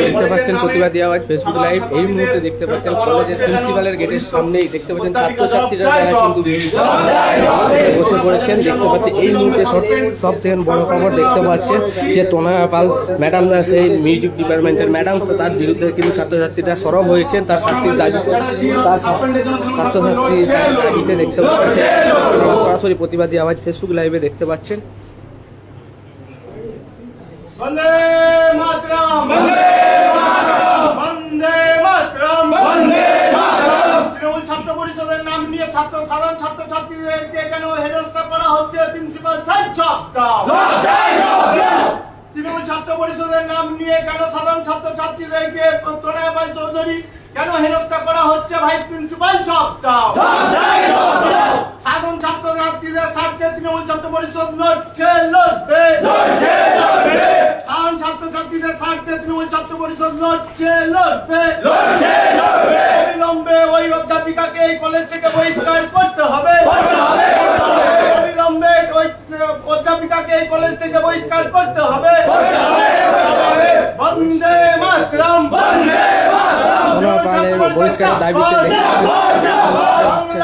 দেখতে পাচ্ছেন প্রতিবাদী আওয়াজ ফেসবুক লাইভ এই মুহূর্তে দেখতে পাচ্ছেন কলেজের প্রিন্সিপালের গেটের সামনেই দেখতে পাচ্ছেন ছাত্রছাত্রীরা কিন্তু বসে পড়েছেন দেখতে পাচ্ছেন এই মুহূর্তে সব থেকে বড় খবর দেখতে পাচ্ছেন যে তোনা পাল ম্যাডাম সেই মিউজিক ডিপার্টমেন্টের ম্যাডাম তার বিরুদ্ধে কিন্তু ছাত্রছাত্রীরা সরব হয়েছেন তার শাস্তির দাবি তার ছাত্রছাত্রী দাবিতে দেখতে পাচ্ছেন। সরাসরি প্রতিবাদী আওয়াজ ফেসবুক লাইভে দেখতে পাচ্ছেন। বন্দে মাতরম। বন্দে মাতরম। বন্দে মাতরম। বন্দে মাতরম। তৃণমূল ছাত্র পরিষদের নাম নিয়ে ছাত্র সাধারণ ছাত্র ছাত্রীদেরকে কেন হেনস্থা করা হচ্ছে? প্রিন্সিপাল স্যার জব তৃণমূল ছাত্র পরিষদের নাম নিয়ে কেন সাধারণ ছাত্র ছাত্রীদেরকে প্রণয়পাল চৌধুরী কেন হেনস্থা করা হচ্ছে? ভাইস প্রিন্সিপাল জব সাধারণ ছাত্র ছাত্রীদের স্বার্থে তৃণমূল ছাত্র পরিষদ লড়ছে লড়বে। সাধারণ ছাত্র ছাত্রীদের স্বার্থে তৃণমূল ছাত্র পরিষদ লড়ছে লড়বে। লড়ছে লড়বে। অবিলম্বে ওই অধ্যাপিকাকে এই কলেজ থেকে বহিষ্কার করতে হবে। অবিলম্বে ওই অধ্যাপিকাকে এই কলেজ থেকে বহিষ্কার করতে হবে। বন্দে মাতরম। বন্দে ধন্যবাদ বহিষ্কারের দাবিতে দেখতে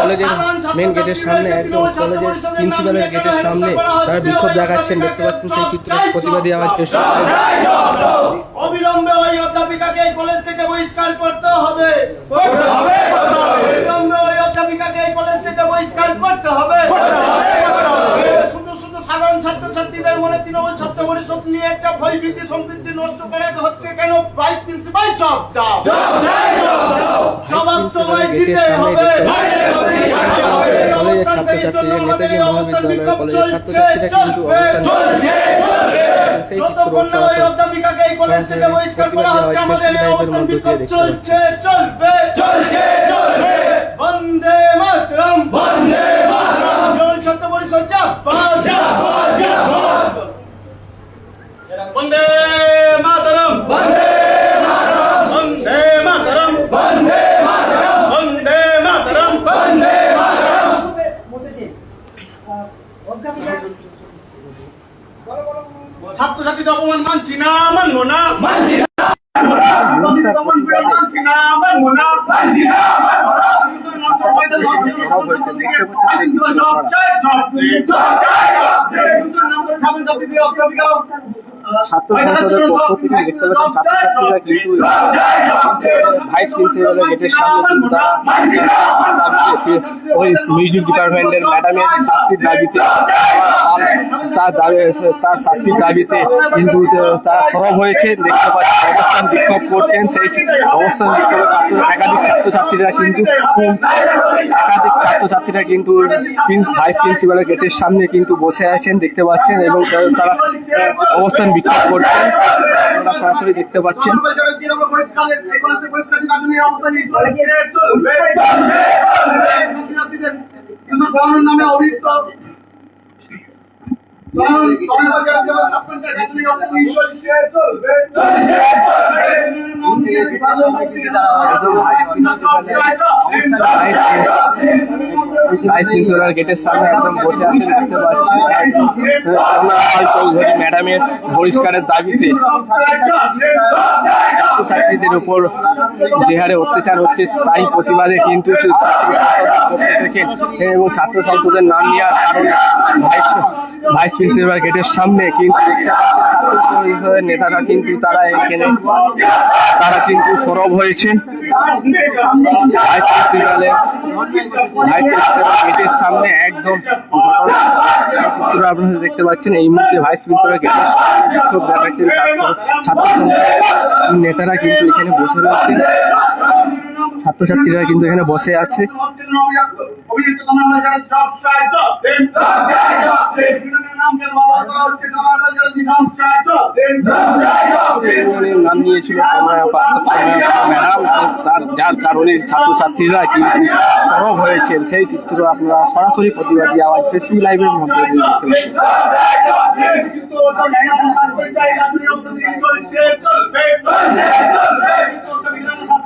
কলেজের মেন গেটের সামনে একদম কলেজের প্রিন্সিপালের গেটের সামনে তারা বিক্ষোভ দেখাচ্ছেন দেখতে পাচ্ছেন সেই চিত্র প্রতিবাদী আওয়াজ চেষ্টা অবিলম্বে ওই অধ্যাপিকাকে এই কলেজ থেকে বহিষ্কার করতে হবে। অবিলম্বে ওই অধ্যাপিকাকে এই কলেজ থেকে বহিষ্কার করতে হবে। শুধু শুধু সাধারণ ছাত্রছাত্রীদের মনে তৃণমূল ছাত্র পরিষদ নিয়ে একটা ভয়ভীতি সম্পৃক্তি নষ্ট করে হচ্ছে কেন? ভাইস প্রিন্সিপাল জব দাও। জবাব তোমায় দিতে হবে। বন্দে মাতরম। বন্দে মাতরম। ছাত্র পরিষদ জাপান বন্দে মাতরম। বন্দে মাতরম। বন্দে মাতরম। বন্দে মাতরম। বন্দে মাতরম। বন্দে বসেছে ছাত্রছাত্রীদের অপমান মানছি না মানবো না। মানছি না মানছি না মানবো না। মানছি না মানবো না। Job job job. জব দিন। নামটা খাবেন জব দিতে অধ্যাপিকা ছাত্র সংসদের পক্ষ থেকে দেখতে পাচ্ছেন ছাত্রছাত্রীরা কিন্তু ভাইস প্রিন্সিপালের গেটের সামনে কিন্তু তারা ওই মিউজিক ডিপার্টমেন্টের ম্যাডামের শাস্তির দাবিতে তার দাবি তার শাস্তির দাবিতে কিন্তু তারা সরব হয়েছে। দেখতে পাচ্ছেন অবস্থান বিক্ষোভ করছেন। সেই অবস্থান বিক্ষোভে ছাত্র একাধিক ছাত্রছাত্রীরা কিন্তু একাধিক ছাত্রছাত্রীরা কিন্তু ভাইস প্রিন্সিপালের গেটের সামনে কিন্তু বসে আছেন দেখতে পাচ্ছেন এবং তারা অবস্থান বিক্ষোভ করছেন। আপনারা সরাসরি দেখতে পাচ্ছেন। কিন্তু নামে অভিযুক্ত দেখতে পাচ্ছি ম্যাডামের বহিষ্কারের দাবিতে ছাত্রছাত্রীদের উপর যে হারে অত্যাচার হচ্ছে তাই প্রতিবাদে কিন্তু ছাত্র এবং ছাত্র সংসদের নাম নেওয়ার কারণে ভাইস ভাইস প্রিন্সিপাল গেটের সামনে কিন্তু নেতারা কিন্তু তারা এখানে, তারা কিন্তু সরব হয়েছে। ভাইস প্রিন্সিপালের ভাইস প্রিন্সিপাল গেটের সামনে একদম আপনারা দেখতে পাচ্ছেন, এই মুহূর্তে ভাইস প্রিন্সিপাল গেটের বিক্ষোভ দেখাচ্ছেন ছাত্র নেতারা কিন্তু এখানে বসে রয়েছেন ছাত্রছাত্রীরা কিন্তু এখানে বসে আছে। নাম নিয়েছিল যার কারণে ছাত্রছাত্রীরা কিন্তু সরব হয়েছেন। সেই চিত্র আপনারা সরাসরি প্রতিবাদী আওয়াজ ফেসবুক লাইভের মধ্যে দেখতে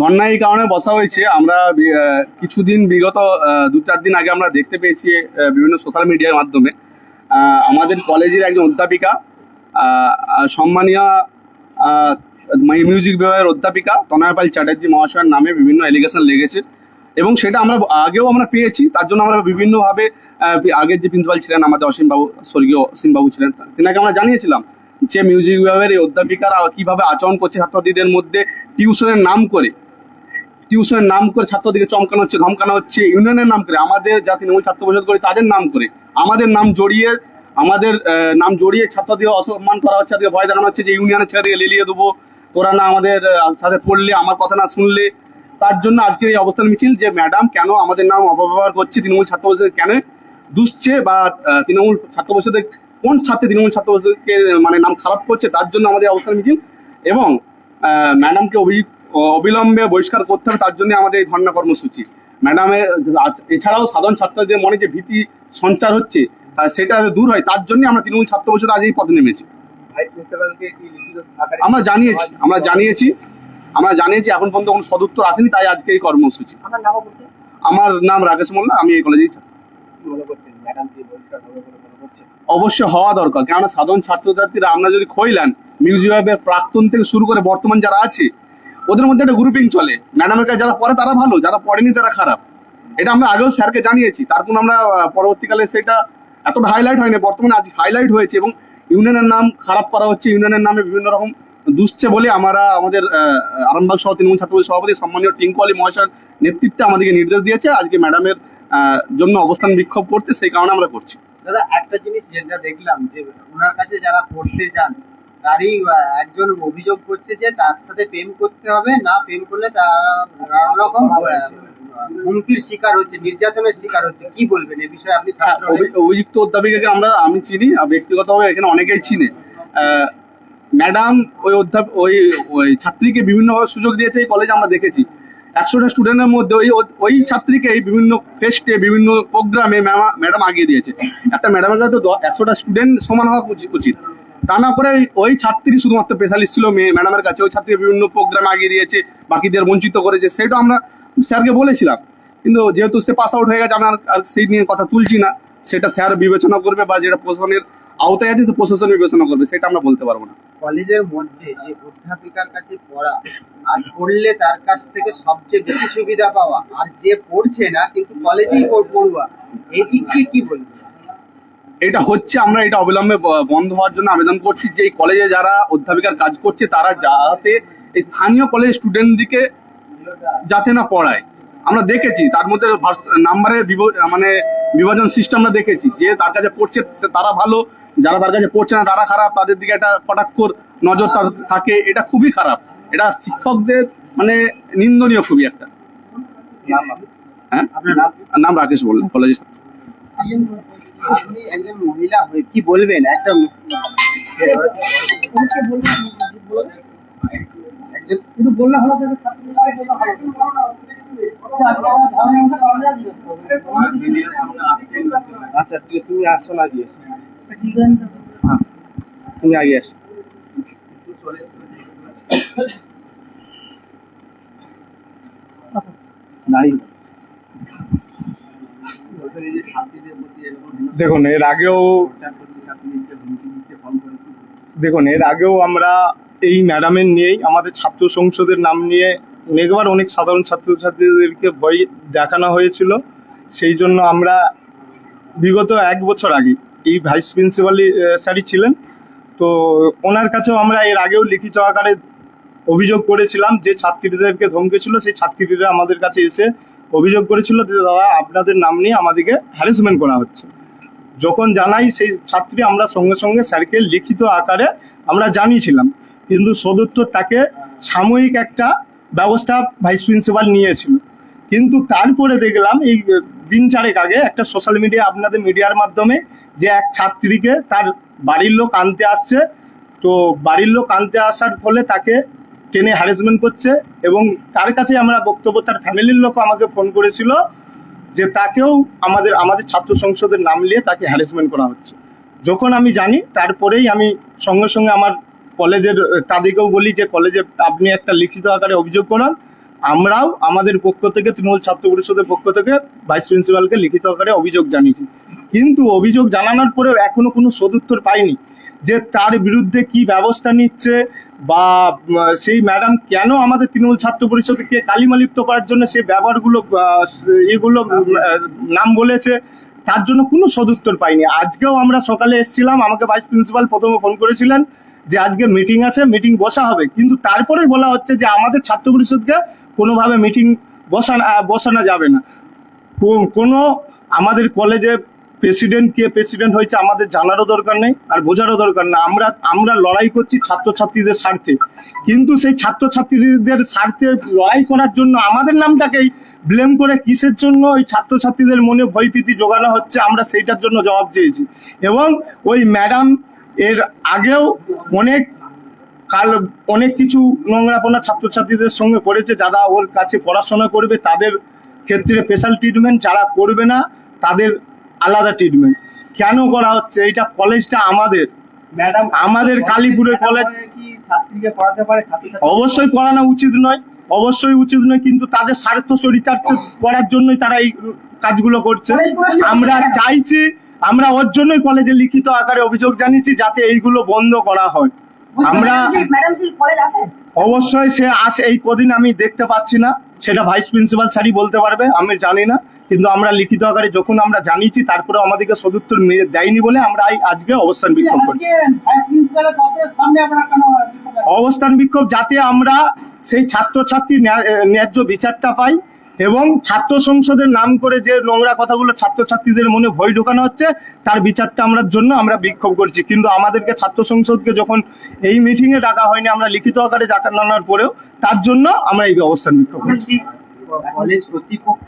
ধর্না এই কারণে বসা হয়েছে। আমরা কিছুদিন বিগত দু চার দিন আগে আমরা দেখতে পেয়েছি বিভিন্ন সোশ্যাল মিডিয়ার মাধ্যমে। আমাদের কলেজের একজন অধ্যাপিকা সম্মানীয় মানে মিউজিক বিভাগের অধ্যাপিকা তনয়পাল চ্যাটার্জি মহাশয়ের নামে বিভিন্ন এলিগেশন লেগেছে এবং সেটা আমরা আগেও আমরা পেয়েছি, তার জন্য আমরা বিভিন্নভাবে আগের যে প্রিন্সিপাল ছিলেন আমাদের অসীমবাবু, স্বর্গীয় অসীমবাবু ছিলেন, তেনাকে আমরা জানিয়েছিলাম যে মিউজিক বিভাগের এই অধ্যাপিকারা কীভাবে আচরণ করছে ছাত্রছাত্রীদের মধ্যে টিউশনের নাম করে টিউশনের নাম করে ছাত্রদেরকে চমকানো হচ্ছে, ধমকানো হচ্ছে, ইউনিয়নের নাম করে, আমাদের যা তৃণমূল ছাত্র পরিষদ করে তাদের নাম করে, আমাদের নাম জড়িয়ে, আমাদের নাম জড়িয়ে ছাত্রদের অসম্মান করা হচ্ছে, তাদেরকে ভয় দেখানো হচ্ছে যে ইউনিয়নের ছেলেদেরকে লেলিয়ে দেবো তোরা না আমাদের সাথে পড়লে, আমার কথা না শুনলে। তার জন্য আজকের এই অবস্থান মিছিল যে ম্যাডাম কেন আমাদের নাম অপব্যবহার করছে, তৃণমূল ছাত্র পরিষদ কেন দুষছে বা তৃণমূল ছাত্র পরিষদের কোন ছাত্রে তৃণমূল ছাত্র পরিষদকে মানে নাম খারাপ করছে, তার জন্য আমাদের অবস্থান মিছিল এবং ম্যাডামকে অভি- অবিলম্বে বহিষ্কার করতে হবে তার জন্য আমাদের এই ধর্ণা কর্মসূচি। ম্যাডামের এছাড়াও সাধারণ ছাত্রদের মনে যে ভীতি সঞ্চার হচ্ছে সেটা দূর হয় তার জন্য আমরা তৃণমূল ছাত্র পরিষদ আজ এই নেমেছি। আমরা জানিয়েছি আমরা জানিয়েছি আমরা জানিয়েছি এখন পর্যন্ত কোনো সদুত্তর আসেনি তাই আজকে এই কর্মসূচি। আমার নাম রাকেশ মোল্লা আমি এই কলেজেই। অবশ্যই হওয়া দরকার কেননা সাধারণ ছাত্রছাত্রীরা আমরা যদি খইলাম মিউজিয়ামের প্রাক্তন থেকে শুরু করে বর্তমান যারা আছে ওদের মধ্যে একটা গ্রুপিং চলে। ম্যাডামের কাছে যারা পড়ে তারা ভালো, যারা পড়েনি তারা খারাপ। এটা আমরা আগেও স্যারকে জানিয়েছি। তারপর আমরা পরবর্তীকালে সেটা এতটা হাইলাইট হয়নি। বর্তমানে আজ হাইলাইট হয়েছে এবং ইউনিয়নের নাম খারাপ করা হচ্ছে। ইউনিয়নের নামে বিভিন্ন রকম দুষছে বলে আমরা আমাদের আরামবাগ সহ তৃণমূল ছাত্র সভাপতি সম্মানীয় টিঙ্কু মহাশয়ের নেতৃত্বে আমাদেরকে নির্দেশ দিয়েছে। আজকে ম্যাডামের জন্য অবস্থান বিক্ষোভ করতে সেই কারণে আমরা করছি। দাদা, একটা জিনিস যেটা দেখলাম যে ওনার কাছে যারা পড়তে যান তারই একজন অভিযোগ করছে যে তার সাথে প্রেম করতে হবে না প্রেম করলে তারা রকম হুমকির শিকার হচ্ছে নির্যাতনের শিকার হচ্ছে। কি বলবেন? এ বিষয়ে আপনি হ্যাঁ, অভিযুক্ত অধ্যাপিকাকে আমরা আমি চিনি ব্যক্তিগতভাবে এখানে অনেকেই চিনে। ম্যাডাম ওই অধ্যাপ ওই ওই ছাত্রীকে বিভিন্নভাবে সুযোগ দিয়েছে এই কলেজে আমরা দেখেছি। একশোটা স্টুডেন্টের মধ্যে ওই ওই ছাত্রীকে বিভিন্ন ফেস্টে বিভিন্ন প্রোগ্রামে ম্যাডাম আগিয়ে দিয়েছে। একটা ম্যাডামের কাছে তো একশোটা স্টুডেন্ট সমান হওয়া উচিত। করে ওই- ছাত্রী শুধুমাত্র স্পেশালিস্ট ছিল মেয়ে ম্যাডামের কাছে। ওই ছাত্রী বিভিন্ন প্রোগ্রামে আগিয়ে দিয়েছে, বাকিদের বঞ্চিত করেছে, সেটা আমরা স্যারকে বলেছিলাম। কিন্তু যেহেতু সে পাস আউট হয়ে গেছে, আমরা আর সেই নিয়ে কথা তুলছি না। সেটা স্যার বিবেচনা করবে বা যেটা প্রশাসনের আওতায় আছে, সে প্রশাসন বিবেচনা করবে, সেটা আমরা বলতে পারব না। কলেজের মধ্যে যে অধ্যাপিকার কাছে পড়া, আর পড়লে তার কাছ থেকে সবচেয়ে বেশি সুবিধা পাওয়া, আর যে পড়ছে না, কিন্তু কলেজেই পড়- পড়ুয়া এই দিক কি বলবেন এটা হচ্ছে আমরা এটা অবিলম্বে বন্ধ হওয়ার জন্য আবেদন করছি যে এই কলেজে যারা অধ্যাপিকার কাজ করছে তারা যাতে এই স্থানীয় কলেজ স্টুডেন্টদিকে যাতে না পড়ায়। আমরা দেখেছি তার মধ্যে নাম্বারের মানে বিভাজন সিস্টেম আমরা দেখেছি। যে তার কাছে পড়ছে তারা ভালো যারা তার কাছে পড়ছে না তারা খারাপ তাদের দিকে একটা কটাক্ষর নজর থাকে এটা খুবই খারাপ। এটা শিক্ষকদের মানে নিন্দনীয় খুবই একটা। হ্যাঁ? নাম রাকেশ বললেন কলেজের। আপনি একজন মহিলা হয়ে কি বলবেন? একটা শুধু বললে হলো আচ্ছা তুমি আসো না গিয়ে তুমি আগে আসো নাই দেখুন, এর আগেও দেখুন, এর আগেও আমরা এই ম্যাডামের নিয়েই, আমাদের ছাত্র সংসদের নাম নিয়ে অনেকবার অনেক সাধারণ ছাত্রছাত্রীদেরকে ভয় দেখানো হয়েছিল। সেই জন্য আমরা বিগত এক বছর আগে এই ভাইস প্রিন্সিপালই স্যারই ছিলেন। তো ওনার কাছেও আমরা এর আগেও লিখিত আকারে অভিযোগ করেছিলাম যে ছাত্রীদেরকে ধমকেছিল সেই ছাত্রীরা আমাদের কাছে এসে অভিযোগ করেছিল যে, দাদা, আপনাদের নাম নিয়ে আমাদেরকে হ্যারাসমেন্ট করা হচ্ছে। যখন জানাই, সেই ছাত্রী আমরা সঙ্গে সঙ্গে স্যারকে লিখিত আকারে আমরা জানিয়েছিলাম। কিন্তু সদুত্তর তাকে সাময়িক একটা ব্যবস্থা ভাইস প্রিন্সিপাল নিয়েছিল। কিন্তু তারপরে দেখলাম, এই দিন চারেক আগে একটা সোশ্যাল মিডিয়া আপনাদের মিডিয়ার মাধ্যমে যে এক ছাত্রীকে তার বাড়ির লোক আনতে আসছে। তো বাড়ির লোক আনতে আসার ফলে তাকে টেনে হ্যারাসমেন্ট করছে এবং তার কাছে আমরা বক্তব্য, তার ফ্যামিলির লোক আমাকে ফোন করেছিল। যে তাকেও আমাদের আমাদের ছাত্র সংসদের নাম নিয়ে তাকে হ্যারাসমেন্ট করা হচ্ছে। যখন আমি জানি, তারপরেই আমি সঙ্গে সঙ্গে আমার কলেজের, তাদেরকেও বলি যে কলেজে আপনি একটা লিখিত আকারে অভিযোগ করান। আমরাও আমাদের পক্ষ থেকে, তৃণমূল ছাত্র পরিষদের পক্ষ থেকে ভাইস প্রিন্সিপালকে লিখিত আকারে অভিযোগ জানিয়েছি। কিন্তু অভিযোগ জানানোর পরেও এখনও কোনো সদুত্তর পাইনি যে তার বিরুদ্ধে কি ব্যবস্থা নিচ্ছে বা সেই ম্যাডাম কেন আমাদের তৃণমূল ছাত্র পরিষদকে কালিমালিপ্ত করার জন্য সে ব্যবহারগুলো এগুলো নাম বলেছে, তার জন্য কোনো সদুত্তর পাইনি। আজকেও আমরা সকালে এসেছিলাম, আমাকে ভাইস প্রিন্সিপাল প্রথমে ফোন করেছিলেন যে আজকে মিটিং আছে মিটিং বসা হবে। কিন্তু তারপরেই বলা হচ্ছে যে আমাদের ছাত্র পরিষদকে কোনোভাবে মিটিং বসানো বসানো যাবে না। কোনো আমাদের কলেজে প্রেসিডেন্ট কে প্রেসিডেন্ট হয়েছে আমাদের জানারও দরকার নেই আর বোঝারও দরকার না। আমরা আমরা লড়াই করছি ছাত্রছাত্রীদের স্বার্থে। কিন্তু সেই ছাত্রছাত্রীদের স্বার্থে লড়াই করার জন্য আমাদের নামটাকেই ব্লেম করে কিসের জন্য ওই ছাত্রছাত্রীদের মনে ভয়ভীতি জোগানো হচ্ছে? আমরা সেইটার জন্য জবাব চেয়েছি। এবং ওই ম্যাডাম এর আগেও অনেক কাল, অনেক কিছু নোংরাপনা ছাত্রছাত্রীদের সঙ্গে করেছে। যারা ওর কাছে পড়াশোনা করবে, তাদের ক্ষেত্রে স্পেশাল ট্রিটমেন্ট যারা করবে না, তাদের আলাদা ট্রিটমেন্ট কেন করা হচ্ছে? এটা কলেজটা আমাদের। ম্যাডাম আমাদের কালীপুরের কলেজ কি ছাত্রীকে পড়াতে পারে? ছাত্রছাত্রী অবশ্যই পড়ানো উচিত নয় অবশ্যই উচিত নয় কিন্তু তাদের স্বার্থ চরিতার্থ করার জন্যই তারা এই কাজগুলো করছে। আমরা চাইছি আমরা ওর জন্যই কলেজে লিখিত আকারে অভিযোগ জানিয়েছি যাতে এইগুলো বন্ধ করা হয়। আমরা কলেজ অবশ্যই সে আসে এই কদিন আমি দেখতে পাচ্ছি না। সেটা ভাইস প্রিন্সিপাল স্যারই বলতে পারবে আমি জানি না। কিন্তু আমরা লিখিত আকারে যখন আমরা জানিয়েছি তারপরে আমাদেরকে সদুত্তর দেয়নি বলে আমরা এই আজকে অবস্থান বিক্ষোভ করছি। অবস্থান বিক্ষোভ যাতে আমরা সেই ছাত্রছাত্রী ন্যা- ন্যায্য বিচারটা পাই এবং ছাত্র সংসদের নাম করে যে নোংরা কথাগুলো ছাত্রছাত্রীদের মনে ভয় ঢোকানো হচ্ছে তার বিচারটা আমরা জন্য আমরা বিক্ষোভ করছি। কিন্তু আমাদেরকে ছাত্র সংসদকে যখন এই মিটিং এ ডাকা হয়নি আমরা লিখিত আকারে জানানোর পরেও তার জন্য আমরা এই অবস্থান বিক্ষোভ করছি। কলেজ কর্তৃপক্ষ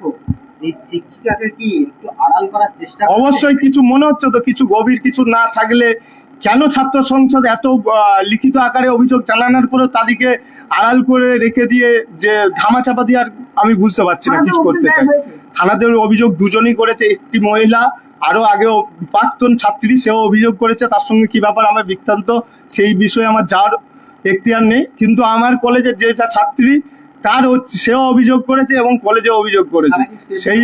এই শিক্ষিকাকে কি একটু আড়াল করার চেষ্টা অবশ্যই কিছু মনে হচ্ছে তো কিছু গভীর কিছু না থাকলে কেন ছাত্র সংসদ এত লিখিত আকারে অভিযোগ জানানোর পরেও তাদেরকে আড়াল করে রেখে দিয়ে যে ধামাচাপা দিয়ে আর আমি বুঝতে পারছি না কিছু করতে চাই থানাতে অভিযোগ দুজনই করেছে একটি মহিলা আরও আগেও প্রাক্তন ছাত্রী সেও অভিযোগ করেছে তার সঙ্গে কি ব্যাপার আমার বৃত্তান্ত সেই বিষয়ে আমার যার এখতিয়ার নেই। কিন্তু আমার কলেজের যেটা ছাত্রী তার হচ্ছে সেও অভিযোগ করেছে এবং কলেজে অভিযোগ করেছে। সেই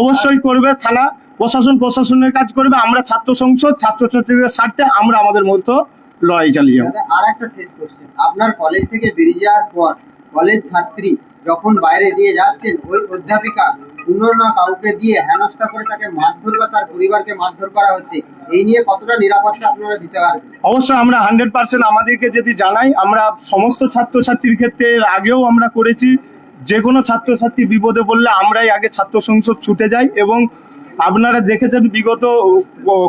অবশ্যই করবে থানা প্রশাসন প্রশাসনের কাজ করবে আমরা ছাত্র সংসদ ছাত্রছাত্রীদের স্বার্থে আমরা আমাদের মতো লড়াই চালিয়ে যাব। আর একটা শেষ কোশ্চেন আপনার কলেজ থেকে বেরিয়ে যাওয়ার পর কলেজ ছাত্রী যখন বাইরে দিয়ে যাচ্ছেন, ওই অধ্যাপিকা কোনো না কাউকে দিয়ে হেনস্থা করে তাকে মারধর বা তার পরিবারকে মারধর করা হচ্ছে, এই নিয়ে কতটা নিরাপত্তা আপনারা দিতে পারবেন? অবশ্যই আমরা হান্ড্রেড পার্সেন্ট আমাদেরকে যদি জানাই, আমরা সমস্ত ছাত্রছাত্রীর ক্ষেত্রে আগেও আমরা করেছি। যে কোনো ছাত্রছাত্রী বিপদে পড়লে আমরাই আগে ছাত্র সংসদ ছুটে যাই এবং আপনারা দেখেছেন বিগত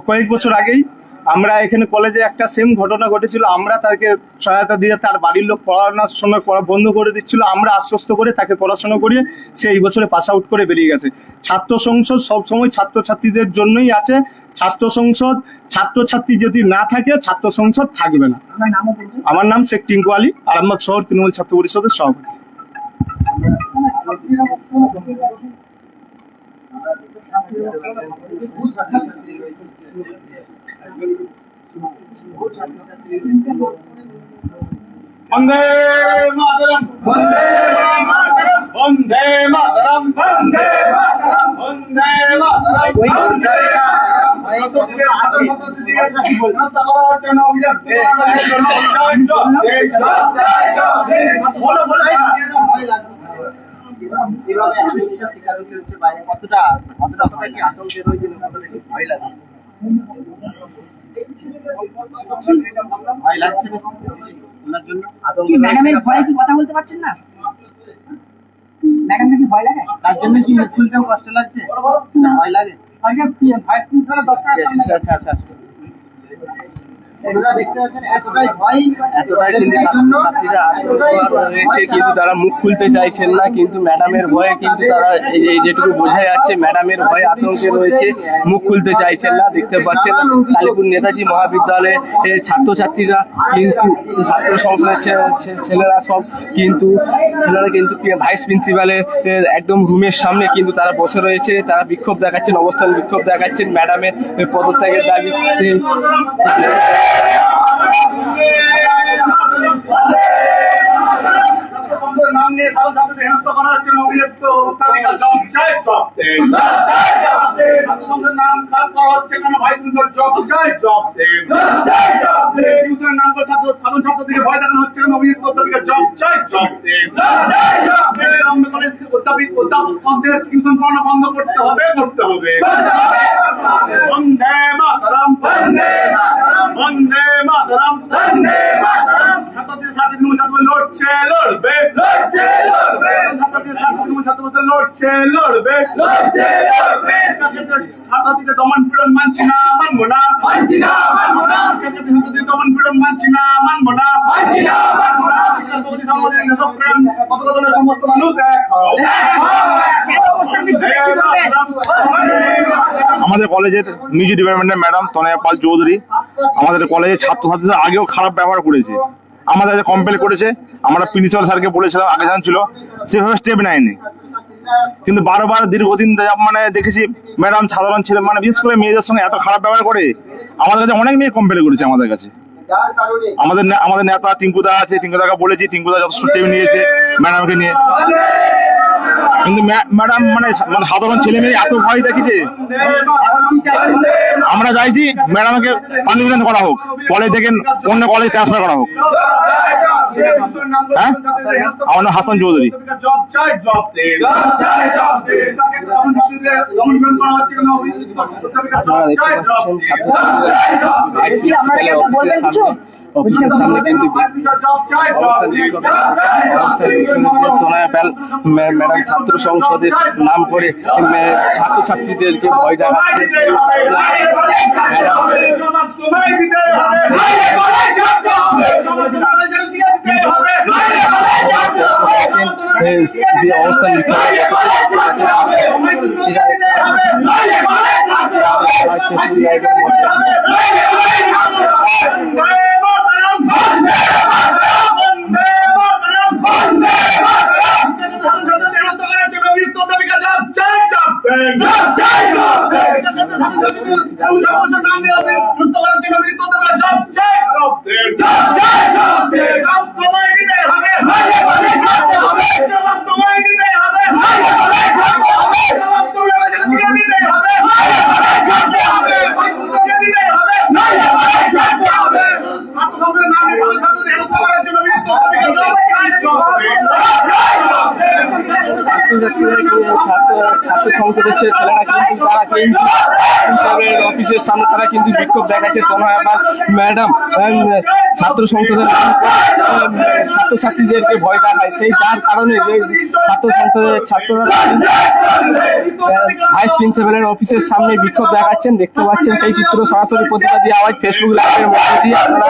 কয়েক বছর আগেই আমরা এখানে কলেজে একটা সেম ঘটনা ঘটেছিল। আমরা তাকে সহায়তা দিয়ে তার বাড়ির লোক পড়াশোনা করা বন্ধ করে দিচ্ছিল। আমরা আশ্বস্ত করে তাকে পড়াশোনা করিয়ে সে এই বছরে পাস আউট করে বেরিয়ে গেছে। ছাত্র সংসদ সবসময় ছাত্রছাত্রীদের জন্যই আছে। ছাত্র সংসদ ছাত্রছাত্রী যদি না থাকে ছাত্র সংসদ থাকবে না। আমার নাম শেখ টিঙ্কু আলী আরামবাগ শহর তৃণমূল ছাত্র পরিষদের সভাপতি। বন্দে মাতরম বন্দে মাতরম বন্দে মাতরম বন্দে মাতরম বন্দে মাতরম ওই কতটা কতটা ভয় লাগে ভয় লাগছে ওনার জন্য কি ম্যাডামের ভয়ে কি কথা বলতে পারছেন না? ম্যাডামের কি ভয় লাগে? তার জন্য কি মুখ খুলতেও কষ্ট লাগছে? না ভয় লাগে। ভয় প্রিন্সিপালের দপ্তরের সামনে আচ্ছা আচ্ছা আচ্ছা ওনারা দেখতে পাচ্ছেন এতটাই ভয় এতটাই কিন্তু তারা মুখ খুলতে চাইছেন না কিন্তু ম্যাডামের ভয়ে কিন্তু তারা এই যেটুকু বোঝা যাচ্ছে ম্যাডামের ভয়ে আতঙ্কে রয়েছে মুখ খুলতে চাইছেন না দেখতে পাচ্ছেন কালীপুর নেতাজি মহাবিদ্যালয়ে ছাত্রছাত্রীরা কিন্তু ছাত্র সংসদের ছেলেরা সব কিন্তু ছেলেরা কিন্তু ভাইস প্রিন্সিপালের একদম রুমের সামনে কিন্তু তারা বসে রয়েছে তারা বিক্ষোভ দেখাচ্ছেন অবস্থান বিক্ষোভ দেখাচ্ছেন ম্যাডামের পদত্যাগের দাবি এ, নাম নিয়ে সারা সাথে হেনস্থ অভিযুক্ত অত্যাধিকার জব চাই জব দেন ছাত্রসংঘের নাম খারাপ করা হচ্ছে কেন ভাই তুমি জব চাই জব দেন টিউশনের নাম করে ছাত্র সাধারণ ছাত্রদেরকে ভয় দেখানো হচ্ছে কেন অভিযুক্ত অত্যাধিকার জব চাই জব দেন আমরা অধ্যাপকদের টিউশন পড়ানো বন্ধ করতে হবে করতে হবে বন্দে মাতরম। বন্দে মাতরম। বন্দে মাতরম বন্দে মাতরম ছাত্রদের সাথে লড়ছে লড়বে। লড়ছে লড়বে। ছাত্রদের সাথে তুমি ছাত্র লড়ছে লড়বে। লড়ছে লড়বে। ছাত্রদের দমন পীড়ন মানছি না মানবো না। মানছি না মানবো না। দমন পীড়ন মানছি না মানবো না। মানছি না মানবো না। ছাত্রদের সমাজের নেতৃত্ব কতগুলো সমস্ত মানুষ আমাদের কলেজের মিউজিক ডিপার্টমেন্টের ম্যাডাম তনয়া পাল চৌধুরী আমাদের কলেজের ছাত্রছাত্রীরা আগেও খারাপ ব্যবহার করেছে। আমাদের কমপ্লেন করেছে, আমরা প্রিন্সিপাল স্যারকে বলেছিলাম, আগে জানছিল, সেভাবে স্টেপ নেয়নি। কিন্তু বারবার দীর্ঘদিন মানে দেখেছি ম্যাডাম সাধারণ ছেলে মানে বিশেষ করে মেয়েদের সঙ্গে এত খারাপ ব্যবহার করে, আমাদের কাছে অনেক মেয়ে কমপ্লেন করেছে আমাদের কাছে। আমাদের আমাদের নেতা টিঙ্কুদা আছে, টিঙ্কুদাকে বলেছি, টিঙ্কুদা যথেষ্ট স্টেপ নিয়েছে ম্যাডামকে নিয়ে। কিন্তু ম্যাডাম মানে মানে সাধারণ ছেলে মেয়ে এত ভয় দেখিছে আমরা চাইছি ম্যাডামকে পানিশমেন্ট করা হোক কলেজ থেকে অন্য কলেজ ট্রান্সফার করা হোক। হ্যাঁ? আমার নাম হাসান চৌধুরী। আপনারা দেখতে পাচ্ছেন অফিসের সামনে কিন্তু ম্যাডাম ছাত্র সংসদের নাম করে ছাত্রছাত্রীদেরকে ভয় দেখাচ্ছে। ম্যাডাম তোমায় দিতে হবে কিন্তু তারা কিন্তু অফিসের সামনে তারা কিন্তু বিক্ষোভ দেখাচ্ছে তনয় আবার ম্যাডাম ছাত্র সংসদের ছাত্রছাত্রীদেরকে ভয় দেখায় সেই যার কারণে যে ছাত্র সংসদের ছাত্ররা ভাইস প্রিন্সিপালের অফিসের সামনে বিক্ষোভ দেখাচ্ছেন দেখতে পাচ্ছেন সেই চিত্র সরাসরি প্রতিবাদী আওয়াজ ফেসবুক লাইভের মধ্যে দিয়ে আপনারা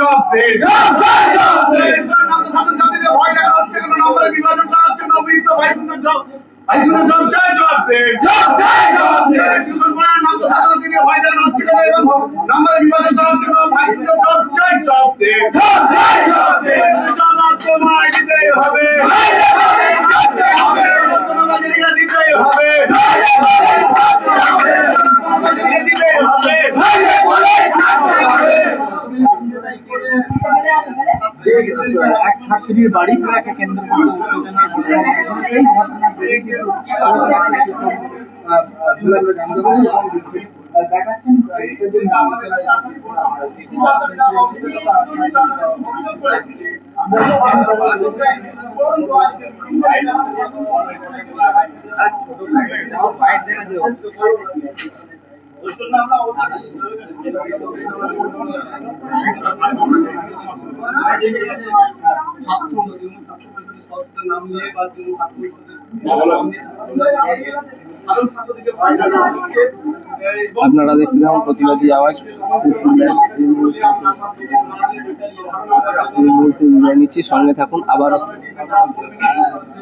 জব জয় জব জয় সংসদের এক ছাত্রীর বাড়ি ফেরাকে কেন্দ্র করে দেখাচ্ছেন আপনারা দেখছিলাম প্রতিবাদী আওয়াজ। নিচ্ছি সঙ্গে থাকুন। আবার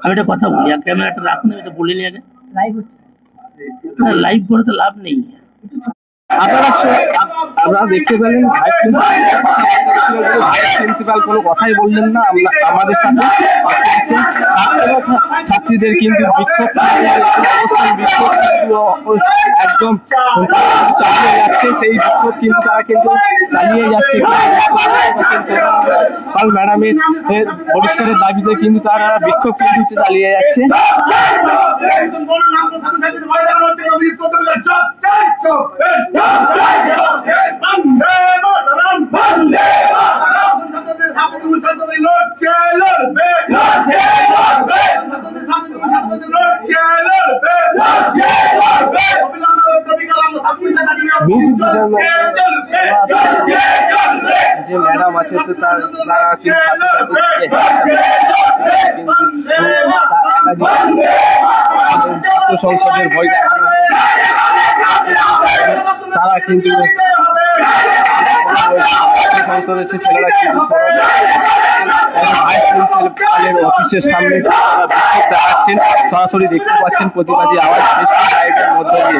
আমি একটা কথা বলি আর ক্যামেরাটা রাখুন আমি এটা বলে নিয়ে আগে। লাইভ হচ্ছে। লাইভ করে তো লাভ নেই। আপনারা আপনারা দেখতে পেলেন ভাইস প্রিন্সিপাল কোনো কথাই বললেন না আমাদের সাথে ছাত্রীদের কিন্তু বিক্ষোভ অবস্থান বিক্ষোভ একদম চালিয়ে যাচ্ছে সেই বিক্ষোভ কিন্তু তারা কিন্তু চালিয়ে যাচ্ছে। পাল ম্যাডামের পরিষ্কারের দাবিতে কিন্তু তারা বিক্ষোভ কিন্তু চালিয়ে যাচ্ছে। লড়ছে লড়বে লড়ছে, লড়বে। যে ম্যাডাম আছে তো তার সংসদের ভয় তারা কিন্তু ছেলেরা কিন্তু সামনে তারা বিক্ষোভ দেখাচ্ছেন। সরাসরি দেখতে পাচ্ছেন প্রতিবাদী আওয়াজ মধ্যে দিয়ে।